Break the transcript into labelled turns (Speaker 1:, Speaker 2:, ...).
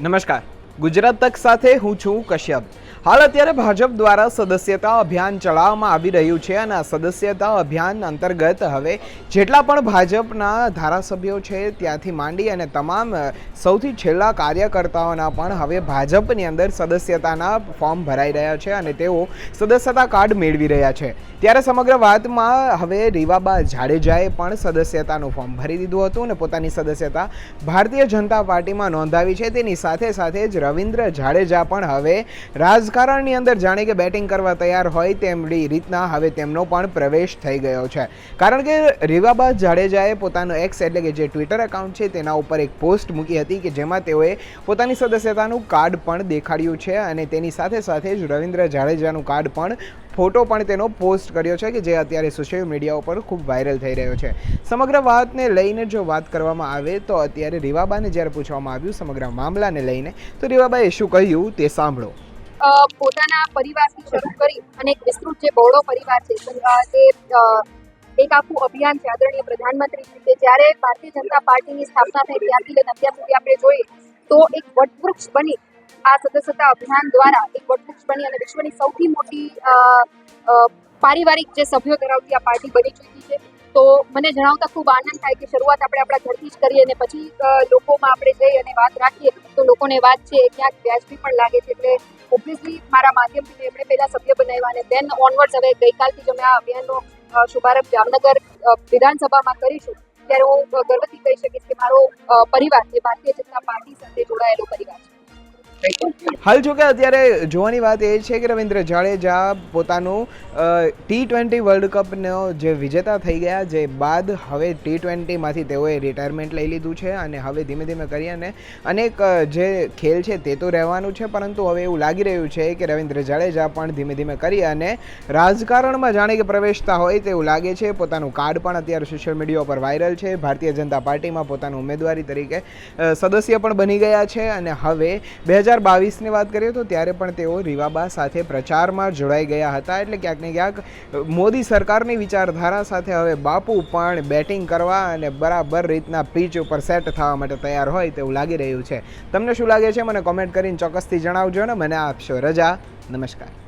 Speaker 1: નમસ્કાર. ગુજરાત તક સાથે હું છું કશ્યપ. હાલ અત્યારે ભાજપ દ્વારા સદસ્યતા અભિયાન ચલાવવામાં આવી રહ્યું છે અને આ સદસ્યતા અભિયાન અંતર્ગત હવે જેટલા પણ ભાજપના ધારાસભ્યો છે ત્યાંથી માંડી અને તમામ સૌથી છેલ્લા કાર્યકર્તાઓના પણ હવે ભાજપની અંદર સદસ્યતાના ફોર્મ ભરાઈ રહ્યા છે અને તેઓ સદસ્યતા કાર્ડ મેળવી રહ્યા છે. ત્યારે સમગ્ર વાતમાં હવે રીવાબા જાડેજાએ પણ સદસ્યતાનું ફોર્મ ભરી દીધું હતું અને પોતાની સદસ્યતા ભારતીય જનતા પાર્ટીમાં નોંધાવી છે. તેની સાથે સાથે જ રવિન્દ્ર જાડેજા પણ હવે રાજકારણની અંદર જાણે કે બેટિંગ કરવા તૈયાર હોય તેમની રીતના હવે તેમનો પણ પ્રવેશ થઈ ગયો છે. કારણ કે રીવાબા જાડેજાએ પોતાનો એક્સ એટલે કે જે ટ્વિટર એકાઉન્ટ છે તેના ઉપર એક પોસ્ટ મૂકી હતી કે જેમાં તેઓએ પોતાની સદસ્યતાનું કાર્ડ પણ દેખાડ્યું છે અને તેની સાથે સાથે જ રવિન્દ્ર જાડેજાનું કાર્ડ પણ ફોટો પણ તેનો પોસ્ટ કર્યો છે કે જે અત્યારે સોશિયલ મીડિયા ઉપર ખૂબ વાયરલ થઈ રહ્યો છે. સમગ્ર વાતને લઈને જો વાત કરવામાં આવે તો અત્યારે રીવાબાને જ્યારે પૂછવામાં આવ્યું સમગ્ર મામલાને લઈને તો રીવાબાએ શું કહ્યું તે સાંભળો.
Speaker 2: પોતાના પરિવારથી શરૂ કરી અને વિસ્તૃત જે બહોળો પરિવાર છે, તે એક આખું અભિયાન છે આદરણીય પ્રધાનમંત્રી કે જ્યારે ભારતીય જનતા પાર્ટીની સ્થાપના થઈ ત્યારથી લઈને અત્યાર સુધી આપણે જોઈએ, તો એક વટવૃક્ષ બની આ સદસ્યતા અભિયાન દ્વારા, એક વટવૃક્ષ બની અને વિશ્વની સૌથી મોટી પારિવારિક જે સભ્યો ધરાવતી આ પાર્ટી બની ચૂકી છે. તો મને જણાવતા ખૂબ આનંદ થાય કે શરૂઆત આપણે આપણા ઘરથી જ કરીએ અને પછી લોકોમાં આપણે જઈ અને વાત રાખીએ. તો લોકોને વાત છે, ક્યાંક વ્યાજબી પણ લાગે છે. એટલે ઓબ્વિયસલી મારા માધ્યમથી એમણે પહેલા સભ્ય બનાવ્યા અને દેન ઓનવર્ડ્સ હવે ગઈકાલથી જ અમે આ અભિયાનનો શુભારંભ જામનગર વિધાનસભામાં કરીશું. ત્યારે હું ગર્વથી કહી શકીશ કે મારો પરિવાર, જે ભારતીય જનતા પાર્ટી સાથે જોડાયેલો પરિવાર છે.
Speaker 1: હાલ જો કે અત્યારે જોવાની વાત એ છે કે રવિન્દ્ર જાડેજા પોતાનું ટી ટ્વેન્ટી વર્લ્ડ કપનો જે વિજેતા થઈ ગયા, જે બાદ હવે ટી ટ્વેન્ટીમાંથી તેઓએ રિટાયરમેન્ટ લઈ લીધું છે અને હવે ધીમે ધીમે કરી અને અનેક જે ખેલ છે તે તો રહેવાનું છે, પરંતુ હવે એવું લાગી રહ્યું છે કે રવિન્દ્ર જાડેજા પણ ધીમે ધીમે કરી અને રાજકારણમાં જાણે કે પ્રવેશતા હોય તેવું લાગે છે. પોતાનું કાર્ડ પણ અત્યારે સોશિયલ મીડિયા પર વાયરલ છે. ભારતીય જનતા પાર્ટીમાં પોતાનું ઉમેદવારી તરીકે સદસ્ય પણ બની ગયા છે અને હવે બે હજાર બાવીસની વાત કરીએ તો ત્યારે પણ તેઓ રીવાબા સાથે પ્રચારમાં જોડાઈ ગયા હતા. એટલે ક્યાંક ને ક્યાંક મોદી સરકારની વિચારધારા સાથે હવે બાપુ પણ બેટિંગ કરવા અને બરાબર રીતના પીચ ઉપર સેટ થવા માટે તૈયાર હોય તેવું લાગી રહ્યું છે. તમને શું લાગે છે? મને કોમેન્ટ કરીને ચોક્કસથી જણાવજો ને. મને આપશો રજા. નમસ્કાર.